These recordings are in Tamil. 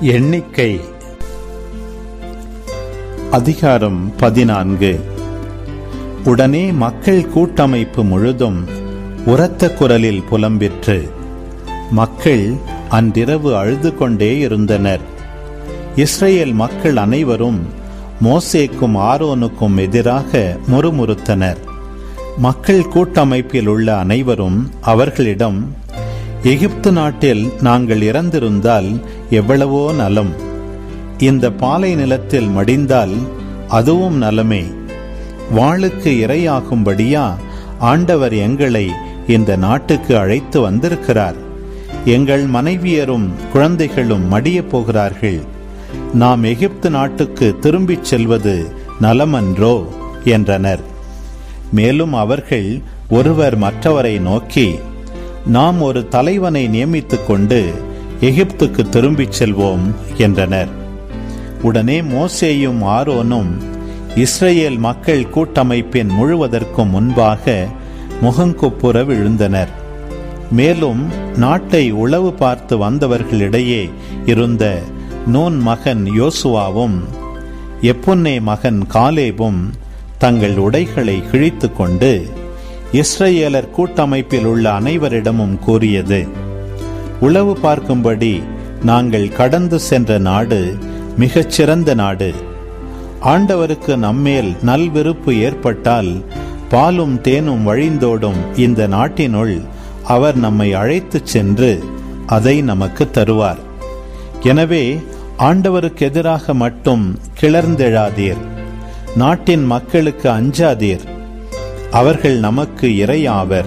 எண்ணிக்கை. அதிகாரம் பதினான்கு. உடனே மக்கள் கூட்டமைப்பு முழுதும் உரத்த குரலில் புலம்பிற்று. மக்கள் அன்றிரவு அழுது கொண்டே இருந்தனர். இஸ்ரேல் மக்கள் அனைவரும் மோசேக்கும் ஆரோனுக்கும் எதிராக முறுமுறுத்தனர். மக்கள் கூட்டமைப்பில் உள்ள அனைவரும் அவர்களிடம் எகிப்து நாட்டில் நாங்கள் இறந்திருந்தால் எவ்வளவோ நலம். இந்த பாலை நிலத்தில் மடிந்தால் அதுவும் நலமே. வாளுக்கு இரையாகும்படியா ஆண்டவர் எங்களை இந்த நாட்டுக்கு அழைத்து வந்திருக்கிறார். எங்கள் மனைவியரும் குழந்தைகளும் மடியப் போகிறார்கள். நாம் எகிப்து நாட்டுக்கு திரும்பிச் செல்வது நலமன்றோ? என்றனர். மேலும் அவர்கள் ஒருவர் மற்றவரை நோக்கி நாம் ஒரு தலைவனை நியமித்துக் கொண்டு எகிப்துக்கு திரும்பிச் செல்வோம் என்றனர். உடனே மோசேயும் ஆரோனும் இஸ்ரேல் மக்கள் கூட்டமைப்பின் முழுவதற்கும் முன்பாக முகங்குப்புற விழுந்தனர். மேலும் நாட்டை உளவு பார்த்து வந்தவர்களிடையே இருந்த நூன் மகன் யோசுவாவும் எப்புன்னே மகன் காலேபும் தங்கள் உடைகளை கிழித்து கொண்டு இஸ்ரேலர் கூட்டமைப்பில் உள்ள அனைவரிடமும் கூறியது உளவு பார்க்கும்படி நாங்கள் கடந்து சென்ற நாடு மிகச்சிறந்த நாடு. ஆண்டவருக்கு நம்மேல் நல்விருப்பு ஏற்பட்டால் பாலும் தேனும் வழிந்தோடும் இந்த நாட்டினுள் அவர் நம்மை அழைத்துச் சென்று அதை நமக்கு தருவார். எனவே ஆண்டவருக்கு எதிராக மட்டும் கிளர்ந்தெழாதீர். நாட்டின் மக்களுக்கு அஞ்சாதீர். அவர்கள் நமக்கு இரையாவர்.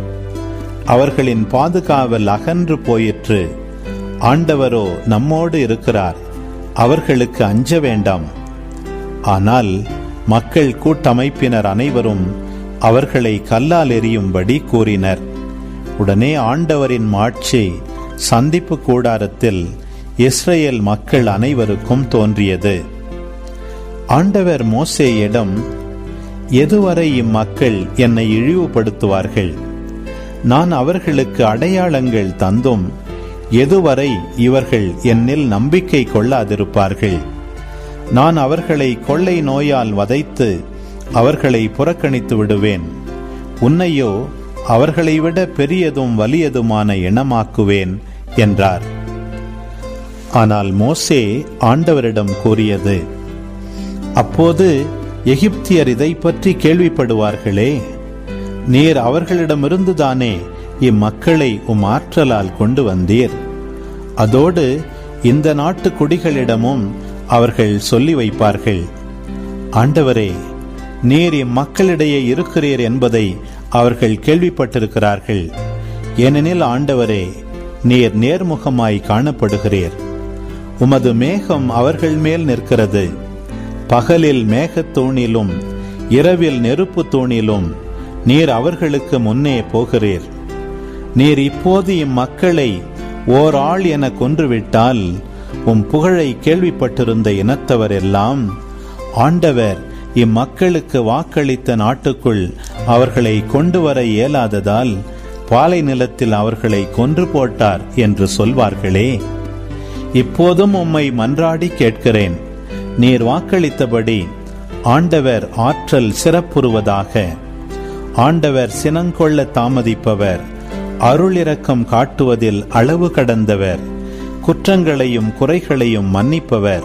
அவர்களின் பாதுகாவல் அகன்று போயிற்று. ஆண்டவரோ நம்மோடு இருக்கிறார். அவர்களுக்கு அஞ்ச வேண்டாம். ஆனால் மக்கள் கூட்டமைப்பினர் அனைவரும் அவர்களை கல்லால் எறியும்படி கூறினர். உடனே ஆண்டவரின் மாட்சி சந்திப்பு கூடாரத்தில் இஸ்ரேல் மக்கள் அனைவருக்கும் தோன்றியது. ஆண்டவர் மோசேயிடம் எதுவரை இம்மக்கள் என்னை இழிவுபடுத்துவார்கள்? நான் அவர்களுக்கு அடையாளங்கள் தந்தும் எதுவரை இவர்கள் என்னில் நம்பிக்கை கொள்ளாதிருப்பார்கள்? நான் அவர்களை கொள்ளை நோயால் வதைத்து அவர்களை புறக்கணித்து விடுவேன். உன்னையோ அவர்களை விட பெரியதும் வலியதுமான இனமாக்குவேன் என்றார். ஆனால் மோசே ஆண்டவரிடம் கூறியது அப்போது எகிப்தியர் இதை பற்றி கேள்விப்படுவார்களே. நீர் அவர்களிடமிருந்துதானே இம்மக்களை உம் ஆற்றலால் கொண்டு வந்தீர். அதோடு இந்த நாட்டு குடிகளிடமும் அவர்கள் சொல்லி வைப்பார்கள். ஆண்டவரே நீர் இம்மக்களிடையே இருக்கிறீர் என்பதை அவர்கள் கேள்விப்பட்டிருக்கிறார்கள். ஏனெனில் ஆண்டவரே நீர் நேர்முகமாய் காணப்படுகிறீர். உமது மேகம் அவர்கள் மேல் நிற்கிறது. பகலில் மேகத்தூணிலும் இரவில் நெருப்பு தூணிலும் நீர் அவர்களுக்கு முன்னே போகிறீர். நீர் இப்போது இம்மக்களை ஓர் ஆள் என கொன்றுவிட்டால் உம் புகழை கேள்விப்பட்டிருந்த இனத்தவர் எல்லாம் ஆண்டவர் இம்மக்களுக்கு வாக்களித்த நாட்டுக்குள் அவர்களை கொண்டு வர இயலாததால் பாலை நிலத்தில் அவர்களை கொன்று போட்டார் என்று சொல்வார்களே. இப்போதும் உம்மை மன்றாடி கேட்கிறேன். நீர் வாக்களித்தபடி ஆண்டவர் ஆற்றல் சிறப்புறுவதாக. ஆண்டவர் சினங்கொள்ள தாமதிப்பவர் அருளிரக்கம் காட்டுவதில் அளவு கடந்தவர் குற்றங்களையும் குறைகளையும் மன்னிப்பவர்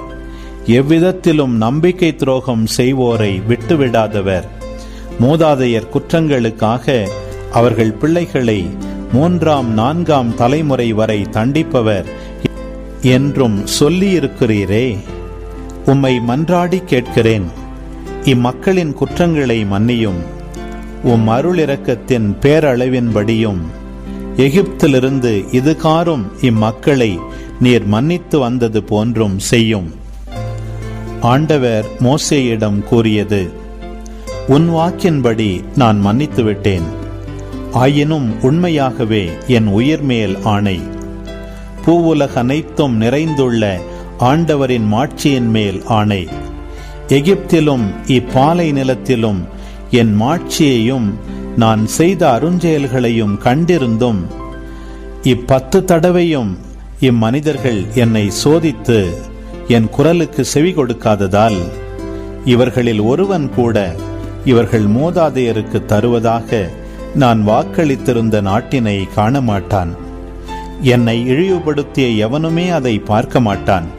எவ்விதத்திலும் நம்பிக்கை துரோகம் செய்வோரை விட்டுவிடாதவர். மூதாதையர் குற்றங்களுக்காக அவர்கள் பிள்ளைகளை மூன்றாம் நான்காம் தலைமுறை வரை தண்டிப்பவர் என்றும் சொல்லியிருக்கிறீரே. உம்மை மன்றாடி கேட்கிறேன். இம்மக்களின் குற்றங்களை மன்னியும். உம் அருளிறக்கத்தின் பேரளவின்படியும். எகிப்திலிருந்து இதுகாரும் இம்மக்களை நீர் மன்னித்து வந்தது போன்றும் செய்யும். ஆண்டவர் மோசேயிடம் கூறியது உன் வாக்கின்படி நான் மன்னித்து விட்டேன். ஆயினும் உண்மையாகவே என் உயிர் மேல் ஆணை. பூவுலக அனைத்தும் நிறைந்துள்ள ஆண்டவரின் மாட்சியின் மேல் ஆணை. எகிப்திலும் இப்பாலை நிலத்திலும் என் மாட்சியையும் நான் செய்த அருஞ்செயல்களையும் கண்டிருந்தும் இப்பத்து தடவையும் இம்மனிதர்கள் என்னை சோதித்து என் குரலுக்கு செவி கொடுக்காததால் இவர்களில் ஒருவன் கூட இவர்கள் மோதாதையருக்கு தருவதாக நான் வாக்களித்திருந்த நாட்டினை காண மாட்டான் என்னை இழிவுபடுத்திய எவனுமே அதை பார்க்க மாட்டான்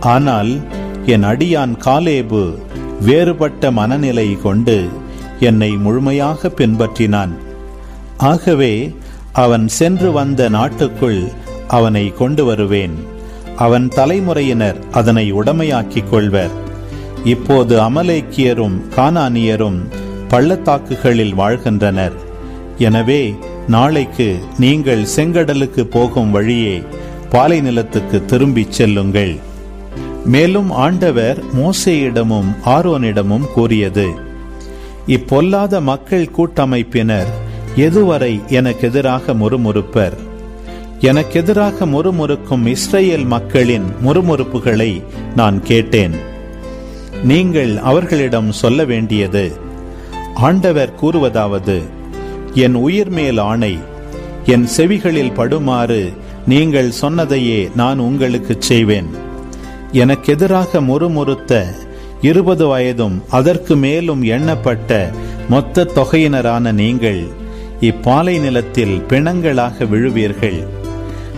ஆனால் என் அடியான் காலேபு வேறுபட்ட மனநிலை கொண்டு என்னை முழுமையாக பின்பற்றினான். ஆகவே அவன் சென்று வந்த நாட்டுக்குள் அவனை கொண்டு வருவேன். அவன் தலைமுறையினர் அதனை உடமையாக்கிக் கொள்வர். இப்போது அமலேக்கியரும் கானானியரும் பள்ளத்தாக்குகளில் வாழ்கின்றனர். எனவே நாளைக்கு நீங்கள் செங்கடலுக்கு போகும் வழியே பாலை நிலத்துக்கு திரும்பிச் செல்லுங்கள். மேலும் ஆண்டவர் மோசேயிடமும் ஆரோனிடமும் கூறியது இப்பொல்லாத மக்கள் கூட்டமைப்பினர் எதுவரை எனக்கு எதிராக முறுமுறுப்பர்? எனக்கு எதிராக முறுமுறுக்கும் இஸ்ரேல் மக்களின் முறுமுறுப்புகளை நான் கேட்டேன். நீங்கள் அவர்களிடம் சொல்ல வேண்டியது ஆண்டவர் கூறுவதாவது என் உயிர் மேல் ஆணை என் செவிகளில் படுமாறு நீங்கள் சொன்னதையே நான் உங்களுக்கு செய்வேன். எனக்கு எதிராக முறுமுறுத்த இருபது வயதும் அதற்கு மேலும் எண்ணப்பட்ட மொத்த தொகையினரான நீங்கள் இப்பாலை நிலத்தில் பிணங்களாக விழுவீர்கள்.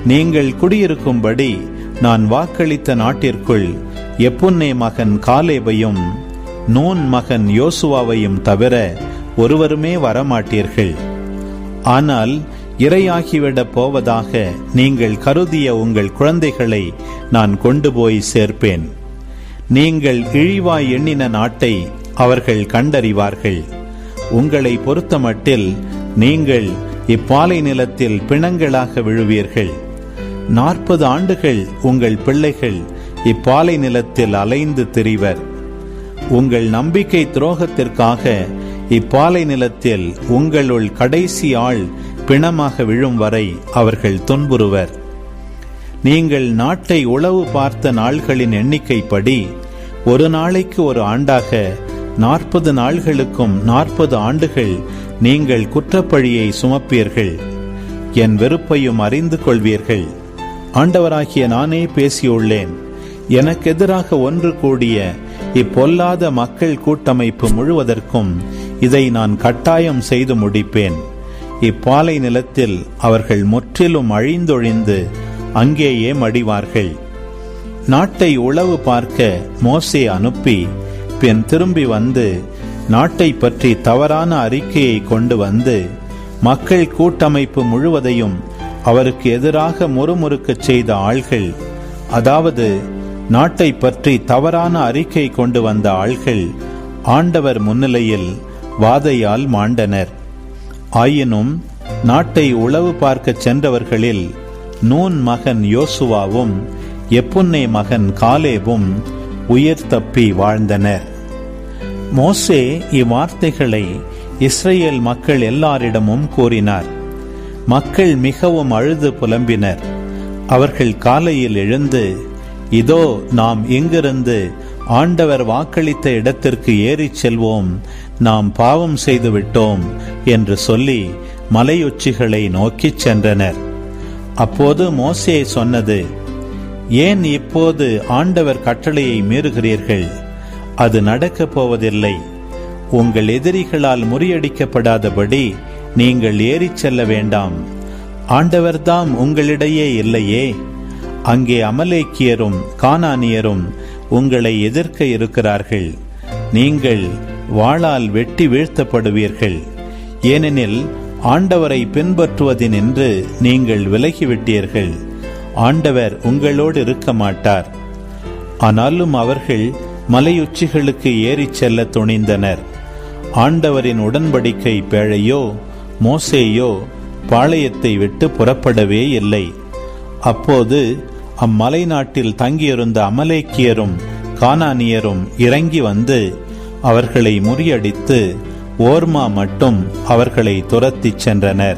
நீங்கள் குடியிருக்கும்படி நான் வாக்களித்த நாட்டிற்குள் எப்புன்னே மகன் காலேபையும் நூன் மகன் யோசுவாவையும் தவிர ஒருவருமே வரமாட்டீர்கள். ஆனால் இரையாகிவிடப் போவதாக நீங்கள் கருதிய உங்கள் குழந்தைகளை நான் கொண்டு போய் சேர்ப்பேன். நீங்கள் இழிவாய் எண்ணின நாட்டை அவர்கள் கண்டறிவார்கள். உங்களை பொறுத்தமட்டில் நீங்கள் இப்பாலை நிலத்தில் பிணங்களாக விழுவீர்கள். நாற்பது ஆண்டுகள் உங்கள் பிள்ளைகள் இப்பாலை நிலத்தில் அலைந்து திரிவர். உங்கள் நம்பிக்கை துரோகத்திற்காக இப்பாலை நிலத்தில் உங்களுள் கடைசி ஆள் பிணமாக விழும் வரை அவர்கள் துன்புறுவர். நீங்கள் நாட்டை உளவு பார்த்த நாள்களின் எண்ணிக்கைப்படி ஒரு நாளைக்கு ஒரு ஆண்டாக நாற்பது நாள்களுக்கும் நாற்பது ஆண்டுகள் நீங்கள் குற்றப்பழியை சுமப்பீர்கள். என் வெறுப்பையும் அறிந்து கொள்வீர்கள். ஆண்டவராகிய நானே பேசியுள்ளேன். எனக்கு எதிராக ஒன்று கூடிய இப்பொல்லாத மக்கள் கூட்டமைப்பு முழுவதற்கும் இதை நான் கட்டாயம் செய்து முடிப்பேன். இப்பாலை நிலத்தில் அவர்கள் முற்றிலும் அழிந்தொழிந்து அங்கேயே மடிவார்கள். நாட்டை உளவு பார்க்க மோசே அனுப்பி பின் திரும்பி வந்து நாட்டை பற்றி தவறான அறிக்கையை கொண்டு வந்து மக்கள் கூட்டமைப்பு முழுவதையும் அவருக்கு எதிராக முறுமுறுக்கச் செய்த ஆள்கள் அதாவது நாட்டை பற்றி தவறான அறிக்கை கொண்டு வந்த ஆள்கள் ஆண்டவர் முன்னிலையில் வாதையால் மாண்டனர். ஆயினும் நாட்டை உளவு பார்க்கச் சென்றவர்களில் நூன் மகன் யோசுவாவும் எப்புன்னை மகன் காலேவும் உயிர் தப்பி வாழ்ந்தனர். மோசே இவ்வார்த்தைகளை இஸ்ரேல் மக்கள் எல்லாரிடமும் கூறினார். மக்கள் மிகவும் அழுது புலம்பினர். அவர்கள் காலையில் எழுந்து இதோ நாம் இங்கிருந்து ஆண்டவர் வாக்களித்த இடத்திற்கு ஏறிச் செல்வோம். நாம் பாவம் செய்து விட்டோம் என்று சொல்லி மலையுச்சிகளை நோக்கிச் சென்றனர். அப்போது மோசே சொன்னது ஏன் இப்போது ஆண்டவர் கட்டளையை மீறுகிறீர்கள்? அது நடக்கப் போவதில்லை. உங்கள் எதிரிகளால் முறியடிக்கப்படாதபடி நீங்கள் ஏறிச் செல்ல வேண்டாம். ஆண்டவர்தாம் உங்களிடையே இல்லையே. அங்கே அமலேக்கியரும் கானானியரும் உங்களை எதிர்க்க இருக்கிறார்கள். நீங்கள் வாளால் வெட்டி வீழ்த்தப்படுவீர்கள். ஏனெனில் ஆண்டவரை பின்பற்றுவதினின்று நீங்கள் விலகிவிட்டீர்கள். ஆண்டவர் உங்களோடு இருக்க மாட்டார். ஆனாலும் அவர்கள் மலையுச்சிகளுக்கு ஏறிச் செல்ல துணிந்தனர். ஆண்டவரின் உடன்படிக்கை பேழையோ மோசேயோ பாளையத்தை விட்டு புறப்படவே இல்லை. அப்போது அம்மலை நாட்டில் தங்கியிருந்த அமலேக்கியரும் கானானியரும் இறங்கி வந்து அவர்களை முறியடித்து ஓர்மா மட்டும் அவர்களை துரத்திச் சென்றனர்.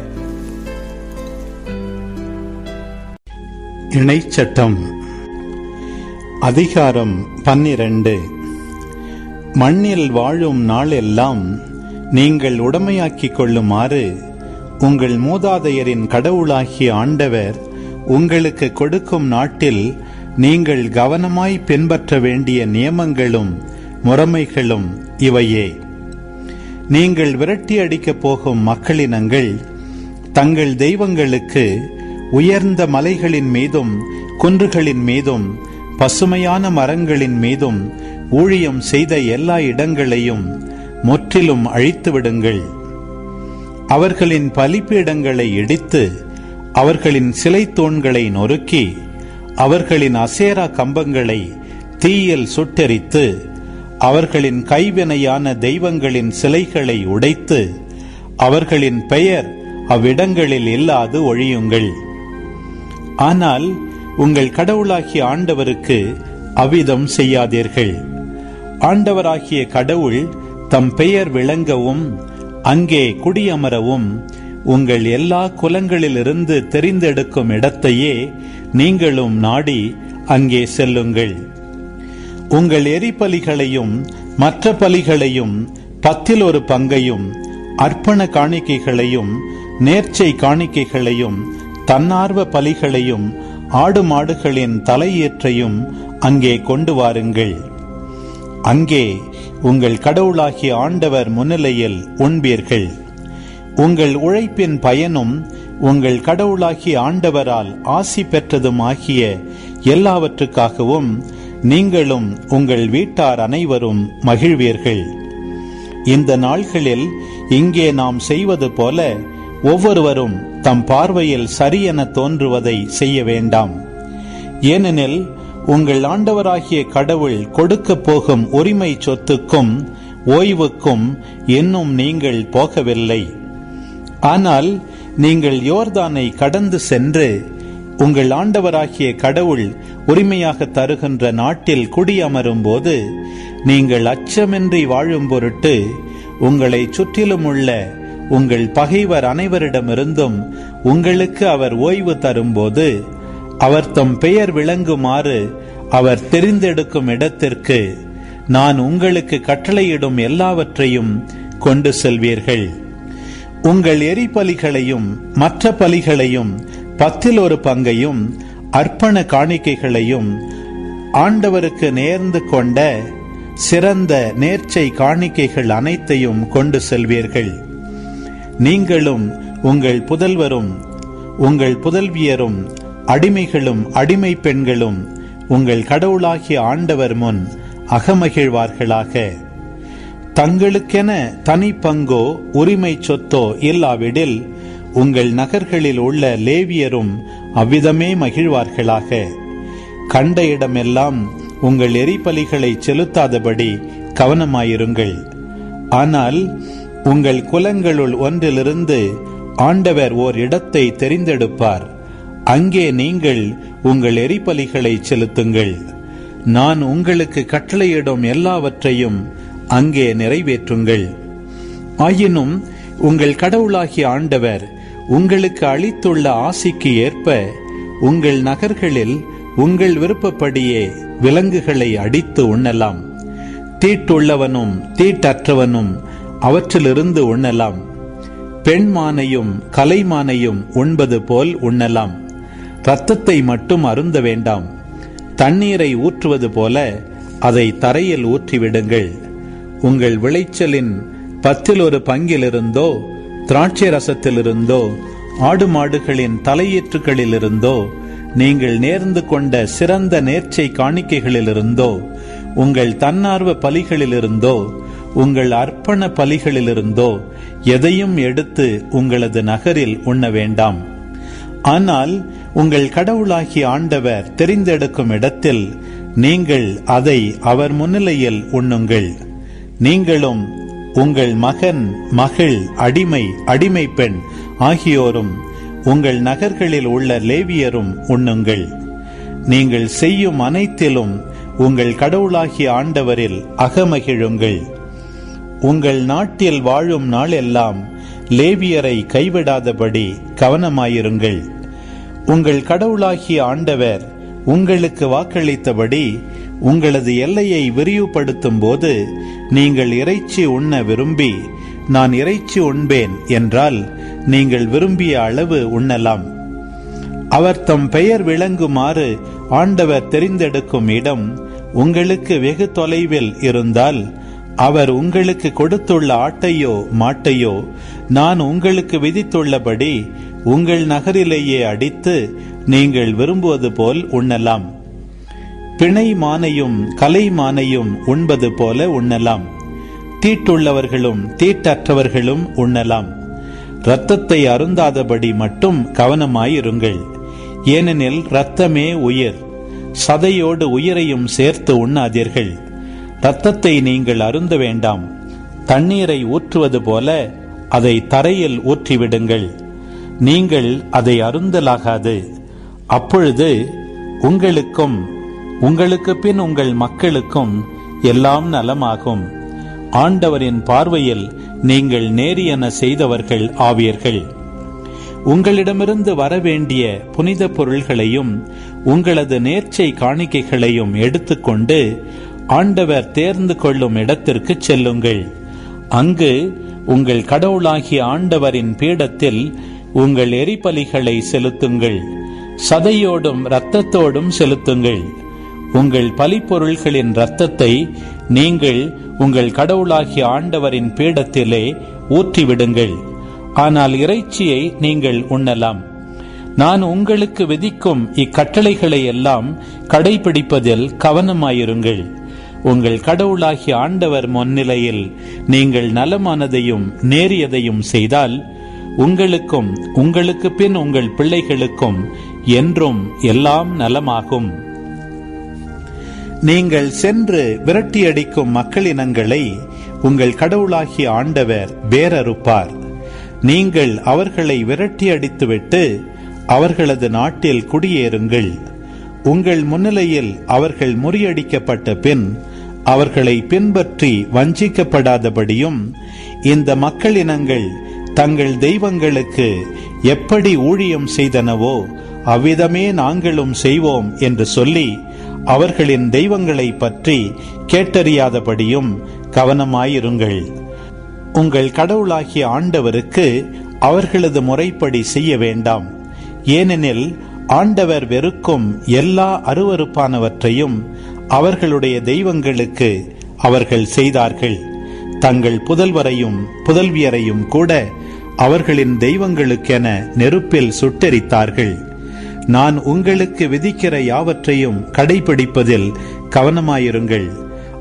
இணைச்சட்டம். அதிகாரம் பன்னிரண்டு. மண்ணில் வாழும் நாளெல்லாம் நீங்கள் உடமையாக்கிக் கொள்ளுமாறு உங்கள் மூதாதையரின் கடவுளாகிய ஆண்டவர் உங்களுக்கு கொடுக்கும் நாட்டில் நீங்கள் கவனமாய் பின்பற்ற வேண்டிய நியமங்களும் முறைமைகளும் இவையே. நீங்கள் விரட்டி அடிக்கப் போகும் மக்களினங்கள் தங்கள் தெய்வங்களுக்கு உயர்ந்த மலைகளின் மீதும் குன்றுகளின் மீதும் பசுமையான மரங்களின் மீதும் ஊழியம் செய்த எல்லா இடங்களையும் முற்றிலும் அழித்து விடுங்கள். அவர்களின் பலிப்பீடங்களை இடித்து அவர்களின் சிலை தூண்களை நொறுக்கி அவர்களின் அசேரா கம்பங்களை தீயில் சுட்டெரித்து அவர்களின் கைவினையான தெய்வங்களின் சிலைகளை உடைத்து அவர்களின் பெயர் அவ்விடங்களில் இல்லாது ஒழியுங்கள். ஆனால் உங்கள் கடவுளாகிய ஆண்டவருக்கு அவ்விதம் செய்யாதீர்கள். ஆண்டவராகிய கடவுள் தம் பெயர் விளங்கவும் அங்கே குடியமரவும் உங்கள் எல்லா குலங்களிலிருந்து தெரிந்தெடுக்கும் இடத்தையே நீங்களும் நாடி அங்கே செல்லுங்கள். உங்கள் எரிபலிகளையும் மற்ற பலிகளையும் பத்தில் ஒரு பங்கையும் அர்ப்பண காணிக்கைகளையும் நேர்ச்சை காணிக்கைகளையும் தன்னார்வ பலிகளையும் ஆடு மாடுகளின் தலையேற்றையும் அங்கே கொண்டு வாருங்கள். அங்கே உங்கள் கடவுளாகிய ஆண்டவர் முன்னிலையில் உண்பீர்கள். உங்கள் உழைப்பின் பயனும் உங்கள் கடவுளாகிய ஆண்டவரால் ஆசி பெற்றதும் ஆகிய எல்லாவற்றுக்காகவும் நீங்களும் உங்கள் வீட்டார் அனைவரும் மகிழ்வீர்கள். இந்த நாள்களில் இங்கே நாம் செய்வது போல ஒவ்வொருவரும் தம் பார்வையில் சரியென தோன்றுவதை செய்ய வேண்டாம். ஏனெனில் உங்கள் ஆண்டவராகிய கடவுள் கொடுக்கப் போகும் உரிமை சொத்துக்கும் ஓய்வுக்கும் இன்னும் நீங்கள் போகவில்லை. ஆனால் நீங்கள் யோர்தானை கடந்து சென்று உங்கள் ஆண்டவராகிய கடவுள் உரிமையாக தருகின்ற நாட்டில் குடியமரும் போது நீங்கள் அச்சமின்றி வாழும் பொருட்டு உங்களை சுற்றிலும் உள்ள உங்கள் பகைவர் அனைவரிடமிருந்தும் உங்களுக்கு அவர் ஓய்வு தரும்போது அவர் தம் பெயர் விளங்குமாறு அவர் தெரிந்தெடுக்கும் இடத்திற்கு நான் உங்களுக்கு கட்டளையிடும் எல்லாவற்றையும் கொண்டு செல்வீர்கள். உங்கள் எரிபலிகளையும் மற்ற பலிகளையும் பத்தில் ஒரு பங்கையும் அர்ப்பண காணிக்கைகளையும் ஆண்டவருக்கு நேர்ந்து கொண்ட சிறந்த நேர்ச்சை காணிக்கைகள் அனைத்தையும் கொண்டு செல்வீர்கள். நீங்களும் உங்கள் புதல்வரும் உங்கள் புதல்வியரும் அடிமைகளும் அடிமை பெண்களும் உங்கள் கடவுளாகிய ஆண்டவர் முன் அகமகிழ்வார்களாக. தங்களுக்கென தனி பங்கோ உரிமை சொத்தோ இல்லாவிடில் உங்கள் நகர்களில் உள்ள லேவியரும் அவ்விதமே மகிழ்வார்களாக. கண்ட இடமெல்லாம் உங்கள் எரிபலிகளை செலுத்தாதபடி கவனமாயிருங்கள். ஆனால் உங்கள் குலங்களுள் ஒன்றிலிருந்து ஆண்டவர் ஓர் இடத்தை தெரிந்தெடுப்பார். அங்கே நீங்கள் உங்கள் எரிபலிகளை செலுத்துங்கள். நான் உங்களுக்கு கட்டளையிடும் எல்லாவற்றையும் அங்கே நிறைவேற்றுங்கள். ஆயினும் உங்கள் கடவுளாகிய ஆண்டவர் உங்களுக்கு அளித்துள்ள ஆசிக்கு ஏற்ப உங்கள் நகர்களில் உங்கள் விருப்பப்படியே விலங்குகளை அடித்து உண்ணலாம். தீட்டுள்ளவனும் தீட்டற்றவனும் அவற்றிலிருந்து உண்ணலாம். பெண்மானையும் கலைமானையும் உண்பது போல் உண்ணலாம். இரத்தத்தை மட்டும் அருந்த வேண்டாம். தண்ணீரை ஊற்றுவது போல அதை தரையில் ஊற்றிவிடுங்கள். உங்கள் விளைச்சலின் பத்தில் ஒரு பங்கிலிருந்தோ திராட்சை ரசத்திலிருந்தோ ஆடு மாடுகளின் தலையீற்றுகளிலிருந்தோ நீங்கள் நேர்ந்து கொண்ட சிறந்த நேர்ச்சை காணிக்கைகளிலிருந்தோ உங்கள் தன்னார்வ பலிகளிலிருந்தோ உங்கள் அர்ப்பண பலிகளிலிருந்தோ எதையும் எடுத்து உங்களது நகரில் உண்ண வேண்டாம். ஆனால் உங்கள் கடவுளாகிய ஆண்டவர் தெரிந்தெடுக்கும் இடத்தில் நீங்கள் அதை அவர் முன்னிலையில் உண்ணுங்கள். நீங்களும் உங்கள் மகன் மகள் அடிமை அடிமை பெண் ஆகியோரும் உங்கள் நகர்களில் உள்ள லேவியரும் உண்ணுங்கள். நீங்கள் செய்யும் அனைத்திலும் உங்கள் கடவுளாகிய ஆண்டவரில் அகமகிழுங்கள். உங்கள் நாட்டில் வாழும் நாளெல்லாம் லேவியரை கைவிடாதபடி கவனமாயிருங்கள். உங்கள் கடவுளாகிய ஆண்டவர் உங்களுக்கு வாக்களித்தபடி உங்களது எல்லையை விரிவுபடுத்தும் போது நீங்கள் இறைச்சி உண்ண விரும்பி நான் இறைச்சி உண்பேன் என்றால் நீங்கள் விரும்பிய அளவு உண்ணலாம். அவர் தம் பெயர் விளங்குமாறு ஆண்டவர் தெரிந்தெடுக்கும் இடம் உங்களுக்கு வெகு தொலைவில் இருந்தால் அவர் உங்களுக்கு கொடுத்துள்ள ஆட்டையோ மாட்டையோ நான் உங்களுக்கு விதித்துள்ளபடி உங்கள் நகரிலேயே அடித்து நீங்கள் விரும்புவது போல் உண்ணலாம். பிணை மானையும் கலை மானையும் உண்பது போல உண்ணலாம். தீட்டுள்ளவர்களும் தீட்டற்றவர்களும் உண்ணலாம். இரத்தத்தை அருந்தாதபடி மட்டும் கவனமாயிருங்கள். ஏனெனில் இரத்தமே உயிர். சதையோடு உயிரையும் சேர்த்து உண்ணாதீர்கள். இரத்தத்தை நீங்கள் அருந்த வேண்டாம். தண்ணீரை ஊற்றுவது போல அதை தரையில் ஊற்றிவிடுங்கள். நீங்கள் அதை அருந்தலாகாது. அப்பொழுது உங்களுக்கும் உங்களுக்கு பின் உங்கள் மக்களுக்கும் எல்லாம் நலமாகும். ஆண்டவரின் பார்வையில் நீங்கள் நேரியன செய்தவர்கள் ஆவீர்கள். உங்களிடமிருந்து வரவேண்டிய புனித பொருள்களையும் உங்களது நேர்ச்சை காணிக்கைகளையும் எடுத்துக்கொண்டு ஆண்டவர் தேர்ந்து கொள்ளும் இடத்திற்கு செல்லுங்கள். அங்கு உங்கள் கடவுளாகிய ஆண்டவரின் பீடத்தில் உங்கள் எரிபலிகளை செலுத்துங்கள். சதையோடும் இரத்தத்தோடும் செலுத்துங்கள். உங்கள் பலிப்பொருள்களின் இரத்தத்தை நீங்கள் உங்கள் கடவுளாகிய ஆண்டவரின் பீடத்திலே ஊற்றிவிடுங்கள். ஆனால் இறைச்சியை நீங்கள் உண்ணலாம். நான் உங்களுக்கு விதிக்கும் இக்கட்டளைகளை எல்லாம் கடைபிடிப்பதில் கவனமாயிருங்கள். உங்கள் கடவுளாகிய ஆண்டவர் முன்னிலையில் நீங்கள் நலமானதையும் நேரியதையும் செய்தால் உங்களுக்கும் உங்களுக்கு பின் உங்கள் பிள்ளைகளுக்கும் என்றும் எல்லாம் நலமாகும். நீங்கள் சென்று விரட்டியடிக்கும் மக்களினங்களை உங்கள் கடவுளாகிய ஆண்டவர் வேரறுப்பார் நீங்கள் அவர்களை விரட்டியடித்துவிட்டு அவர்களது நாட்டில் குடியேறுங்கள். உங்கள் முன்னிலையில் அவர்கள் முறியடிக்கப்பட்ட பின் அவர்களை பின்பற்றி வஞ்சிக்கப்படாதபடியும் இந்த மக்களினங்கள் தங்கள் தெய்வங்களுக்கு எப்படி ஊழியம் செய்தனவோ அவ்விதமே நாங்களும் செய்வோம் என்று சொல்லி அவர்களின் தெய்வங்களை பற்றி கேட்டறியாதபடியும் கவனமாயிருங்கள். உங்கள் கடவுளாகிய ஆண்டவருக்கு அவர்களது முறைப்படி செய்ய வேண்டாம். ஏனெனில் ஆண்டவர் வெறுக்கும் எல்லா அருவறுப்பானவற்றையும் அவர்களுடைய தெய்வங்களுக்கு அவர்கள் செய்தார்கள். தங்கள் புதல்வரையும் புதல்வியரையும் கூட அவர்களின் தெய்வங்களுக்கென நெருப்பில் சுட்டெரித்தார்கள். நான் உங்களுக்கு விதிக்கிற யாவற்றையும் கடைபிடிப்பதில் கவனமாயிருங்கள்.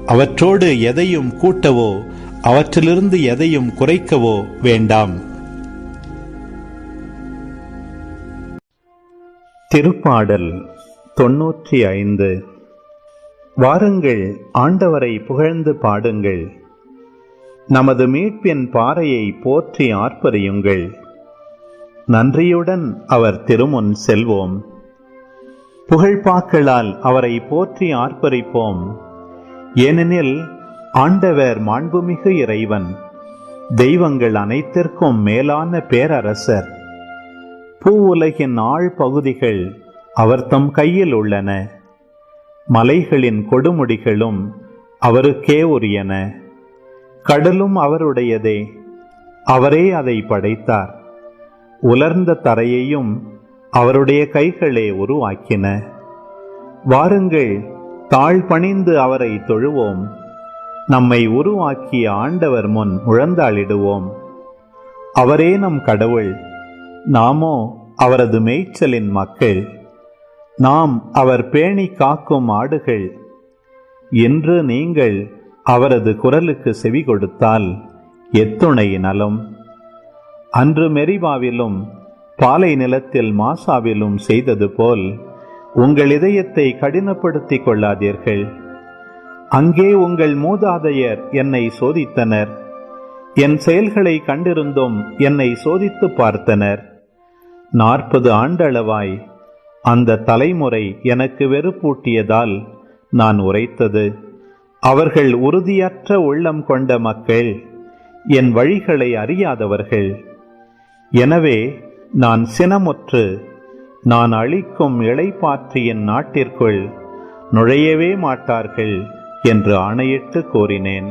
அவற்றோடு எதையும் கூட்டவோ அவற்றிலிருந்து எதையும் குறைக்கவோ வேண்டாம். திருப்பாடல் தொன்னூற்றி ஐந்து. வாருங்கள் ஆண்டவரை புகழ்ந்து பாடுங்கள். நமது மீட்பின் பாறையை போற்றி ஆர்ப்பரியுங்கள். நன்றியுடன் அவர் திருமுன் செல்வோம். புகழ்பாக்களால் அவரை போற்றி ஆர்ப்பரிப்போம். ஏனெனில் ஆண்டவர் மாண்புமிகு இறைவன் தெய்வங்கள் அனைத்திற்கும் மேலான பேரரசர். பூ உலகின் ஆழ் பகுதிகள் அவர் தம் கையில் உள்ளன. மலைகளின் கொடுமுடிகளும் அவருக்கே உரியன. கடலும் அவருடையதே. அவரே அதை படைத்தார். உலர்ந்த தரையையும் அவருடைய கைகளே உருவாக்கின. வாருங்கள் தாழ் பணிந்து அவரை தொழுவோம். நம்மை உருவாக்கிய ஆண்டவர் முன் முழந்தாளிடுவோம் அவரே நம் கடவுள் நாமோ அவரது மேய்ச்சலின் மக்கள். நாம் அவர் பேணி காக்கும் ஆடுகள். என்று நீங்கள் அவரது குரலுக்கு செவி கொடுத்தால் எத்துணை நலம். அன்று மெரிபாவிலும் பாலை நிலத்தில் மாசாவிலும் செய்தது போல் உங்கள் இதயத்தை கடினப்படுத்திக் கொள்ளாதீர்கள். அங்கே உங்கள் மூதாதையர் என்னை சோதித்தனர். என் செயல்களை கண்டிருந்தும் என்னை சோதித்து பார்த்தனர். நாற்பது ஆண்டளவாய் அந்த தலைமுறை எனக்கு வெறுப்பூட்டியதால் நான் உரைத்தது. அவர்கள் உறுதியற்ற உள்ளம் கொண்ட மக்கள் என் வழிகளை அறியாதவர்கள். எனவே நான் சினமுற்று நான் அளிக்கும் இளைப்பாற்றியின் நாட்டிற்குள் நுழையவே மாட்டார்கள் என்று ஆணையிட்டு கோரினேன்